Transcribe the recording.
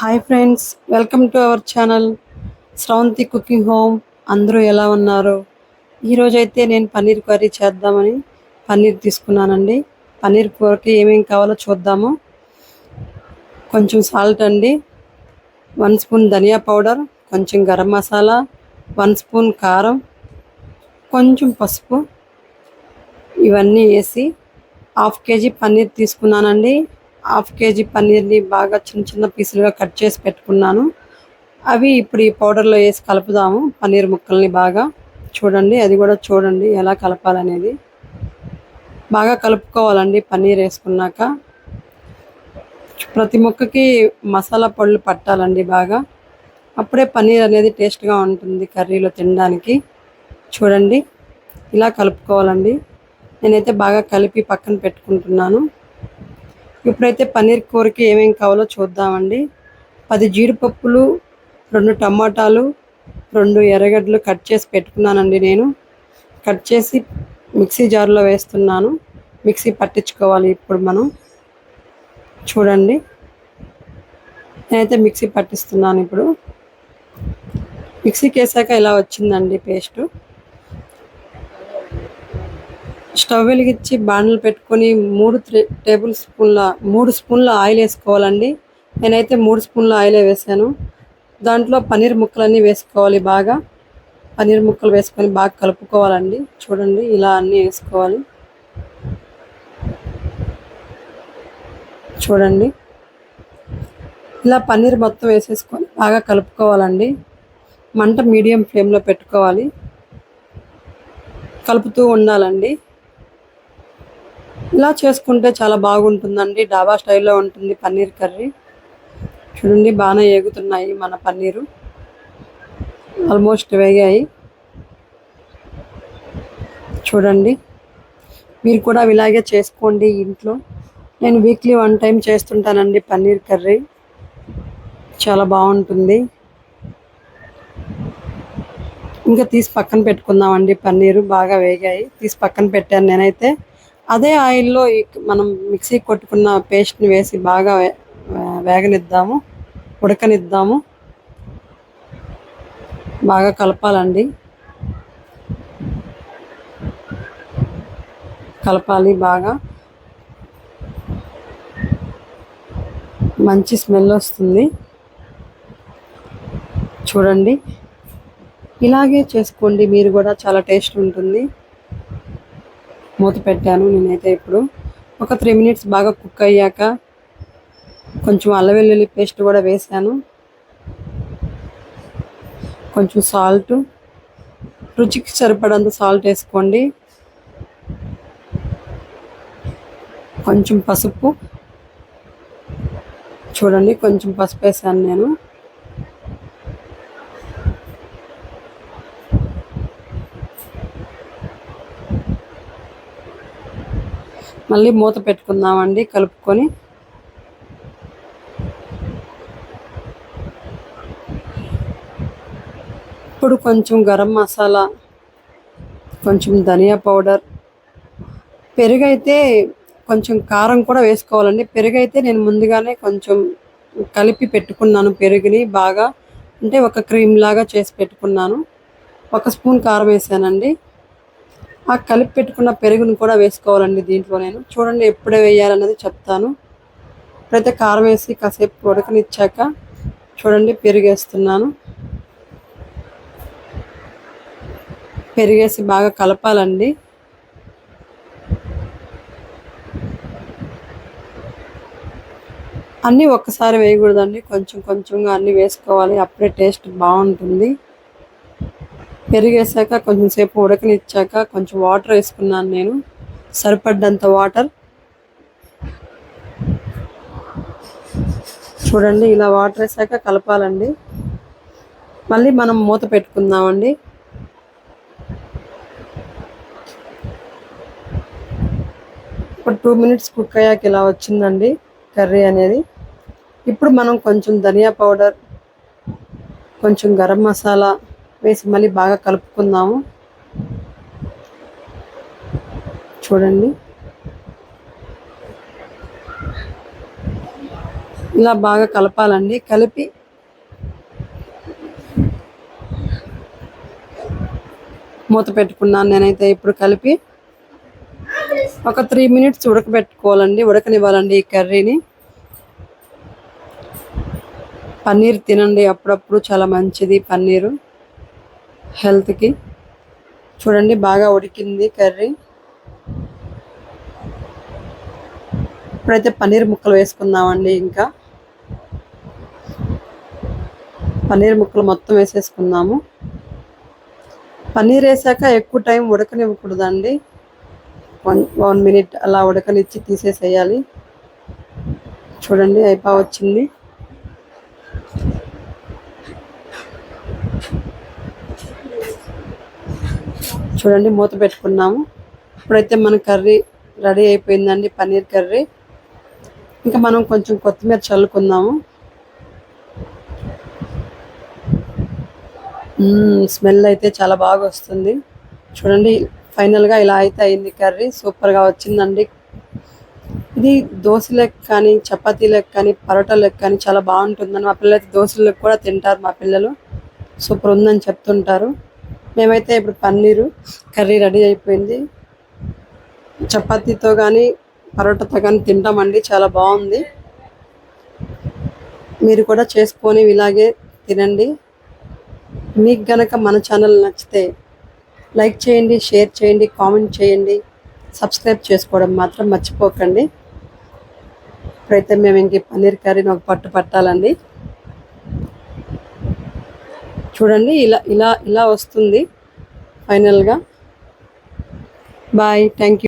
Hi friends welcome to our channel Sravanthi cooking home అందరూ ఎలా ఉన్నారు? ఈరోజైతే నేను పన్నీర్ కర్రీ చేద్దామని పన్నీర్ తీసుకున్నానండి. పన్నీర్ కూరకి ఏమేమి కావాలో చూద్దాము. కొంచెం సాల్ట్ అండి వన్ స్పూన్ ధనియా పౌడర్ కొంచెం గరం మసాలా వన్ స్పూన్ కారం కొంచెం పసుపు ఇవన్నీ వేసి హాఫ్ కేజీ పన్నీర్ తీసుకున్నానండి. హాఫ్ కేజీ పన్నీర్ని బాగా చిన్న చిన్న పీసులుగా కట్ చేసి పెట్టుకున్నాను. అవి ఇప్పుడు ఈ పౌడర్లో వేసి కలుపుదాము. పన్నీర్ ముక్కల్ని బాగా చూడండి అది కూడా చూడండి ఎలా కలపాలనేది. బాగా కలుపుకోవాలండి పన్నీర్ వేసుకున్నాక. ప్రతి ముక్కకి మసాలా పళ్ళు పట్టాలండి బాగా. అప్పుడే పన్నీర్ అనేది టేస్ట్గా ఉంటుంది కర్రీలో తినడానికి. చూడండి ఇలా కలుపుకోవాలండి. నేనైతే బాగా కలిపి పక్కన పెట్టుకుంటున్నాను. ఇప్పుడైతే పన్నీర్ కూరకి ఏమేమి కావాలో చూద్దామండి. పది జీడిపప్పులు రెండు టమాటాలు రెండు ఎర్రగడ్డలు కట్ చేసి పెట్టుకున్నానండి నేను. కట్ చేసి మిక్సీ జార్లో వేస్తున్నాను. మిక్సీ పట్టించుకోవాలి ఇప్పుడు మనం. చూడండి. నేనైతే మిక్సీ పట్టిస్తున్నాను ఇప్పుడు. మిక్సీకి వేసాక ఇలా వచ్చిందండి పేస్టు. స్టవ్ వెలిగించి బాండలు పెట్టుకొని మూడు టేబుల్ స్పూన్ల మూడు స్పూన్ల ఆయిల్ వేసుకోవాలండి. నేనైతే మూడు స్పూన్ల ఆయిలే వేసాను. దాంట్లో పన్నీర్ ముక్కలన్నీ వేసుకోవాలి బాగా. పన్నీర్ ముక్కలు వేసుకొని బాగా కలుపుకోవాలండి. చూడండి ఇలా అన్నీ వేసుకోవాలి. చూడండి. ఇలా పన్నీర్ మొత్తం వేసేసుకొని బాగా కలుపుకోవాలండి. మంట మీడియం ఫ్లేమ్లో పెట్టుకోవాలి. కలుపుతూ ఉండాలండి. ఇలా చేసుకుంటే చాలా బాగుంటుందండి. డాబా స్టైల్లో ఉంటుంది పన్నీర్ కర్రీ. చూడండి బాగానే ఏగుతున్నాయి మన పన్నీరు. ఆల్మోస్ట్ వేగాయి. చూడండి మీరు కూడా ఇలాగే చేసుకోండి ఇంట్లో. నేను వీక్లీ వన్ టైం చేస్తుంటానండి పన్నీర్ కర్రీ. చాలా బాగుంటుంది. ఇంకా తీసి పక్కన పెట్టుకుందామండి పన్నీరు. బాగా వేగాయి. తీసి పక్కన పెట్టాను నేనైతే. అదే ఆయిల్లో మనం మిక్సీ కొట్టుకున్న పేస్ట్ని వేసి బాగా వేగనిద్దాము ఉడకనిద్దాము. బాగా కలపాలండి. కలపాలి బాగా. మంచి స్మెల్ వస్తుంది. చూడండి. ఇలాగే చేసుకోండి మీరు కూడా చాలా టేస్ట్ ఉంటుంది. మూత పెట్టాను నేనైతే ఇప్పుడు. ఒక త్రీ మినిట్స్ బాగా కుక్ అయ్యాక కొంచెం అల్లం వెల్లుల్లి పేస్ట్ కూడా వేసాను. కొంచెం సాల్ట్. రుచికి సరిపడంత సాల్ట్ వేసుకోండి. కొంచెం పసుపు. చూడండి కొంచెం పసుపు వేసాను నేను. మళ్ళీ మూత పెట్టుకుందామండి కలుపుకొని. ఇప్పుడు కొంచెం గరం మసాలా కొంచెం ధనియా పౌడర్. పెరుగు అయితే కొంచెం కారం కూడా వేసుకోవాలండి. పెరుగు అయితే నేను ముందుగానే కొంచెం కలిపి పెట్టుకున్నాను పెరుగుని బాగా. అంటే ఒక క్రీమ్ లాగా చేసి పెట్టుకున్నాను. ఒక స్పూన్ కారం వేసానండి. ఆ కలిపి పెట్టుకున్న పెరుగును కూడా వేసుకోవాలండి దీంట్లో నేను. చూడండి ఎప్పుడే వేయాలన్నది చెప్తాను. ఇప్పుడైతే కారం వేసి కాసేపు ఉడకనిచ్చాక చూడండి పెరిగేస్తున్నాను. పెరిగేసి బాగా కలపాలండి. అన్నీ ఒక్కసారి వేయకూడదండి. కొంచెం కొంచెంగా అన్నీ వేసుకోవాలి. అప్పుడే టేస్ట్ బాగుంటుంది. పెరిగేసాక కొంచెం సేపు ఉడకనిచ్చాక కొంచెం వాటర్ వేసుకున్నాను నేను. సరిపడ్డంత వాటర్. చూడండి ఇలా వాటర్ వేసాక కలపాలండి. మళ్ళీ మనం మూత పెట్టుకుందామండి. ఒక టూ మినిట్స్ కుక్ అయ్యాక ఇలా వచ్చిందండి కర్రీ అనేది. ఇప్పుడు మనం కొంచెం ధనియా పౌడర్ కొంచెం గరం మసాలా వేసి మళ్ళీ బాగా కలుపుకుందాము. చూడండి. ఇలా బాగా కలపాలండి. కలిపి మూత పెట్టుకున్నాను నేనైతే ఇప్పుడు కలిపి. ఒక త్రీ మినిట్స్ ఉడకబెట్టుకోవాలండి. ఉడకనివ్వాలండి ఈ కర్రీని. పన్నీర్ తినండి అప్పుడప్పుడు చాలా మంచిది పన్నీరు. హెల్త్కి. చూడండి బాగా ఉడికింది కర్రీ. ఇప్పుడైతే పన్నీర్ ముక్కలు వేసుకుందామండి ఇంకా. పన్నీర్ ముక్కలు మొత్తం వేసేసుకుందాము. పన్నీర్ వేసాక ఎక్కువ టైం ఉడకనివ్వకూడదండి. వన్ వన్ మినిట్ అలా ఉడకనిచ్చి తీసేసేయాలి. చూడండి అయిపో వచ్చింది. చూడండి మూత పెట్టుకున్నాము. ఇప్పుడైతే మన కర్రీ రెడీ అయిపోయిందండి పన్నీర్ కర్రీ. ఇంకా మనం కొంచెం కొత్తిమీర చల్లుకుందాము. స్మెల్ అయితే చాలా బాగా వస్తుంది. చూడండి ఫైనల్గా ఇలా అయితే అయింది కర్రీ. సూపర్గా వచ్చిందండి. ఇది దోశలకు కానీ చపాతీలకు కానీ పరోటాలకు కానీ చాలా బాగుంటుందని మా పిల్లలు అయితే దోశలకు కూడా తింటారు మా పిల్లలు. సూపర్ ఉందని చెప్తుంటారు. మేమైతే ఇప్పుడు పన్నీరు కర్రీ రెడీ అయిపోయింది. చపాతీతో కానీ పరోటాతో కానీ తింటామండి. చాలా బాగుంది. మీరు కూడా చేసుకొని ఇలాగే తినండి. మీకు గనక మన ఛానల్ నచ్చితే లైక్ చేయండి షేర్ చేయండి కామెంట్ చేయండి. సబ్స్క్రైబ్ చేసుకోవడం మాత్రం మర్చిపోకండి. ఇప్పుడైతే మేము ఇంక పన్నీర్ కర్రీని ఒక పట్టు పట్టాలండి. చూడండి ఇలా ఇలా ఇలా వస్తుంది. ఫైనల్గా బాయ్ థ్యాంక్ యూ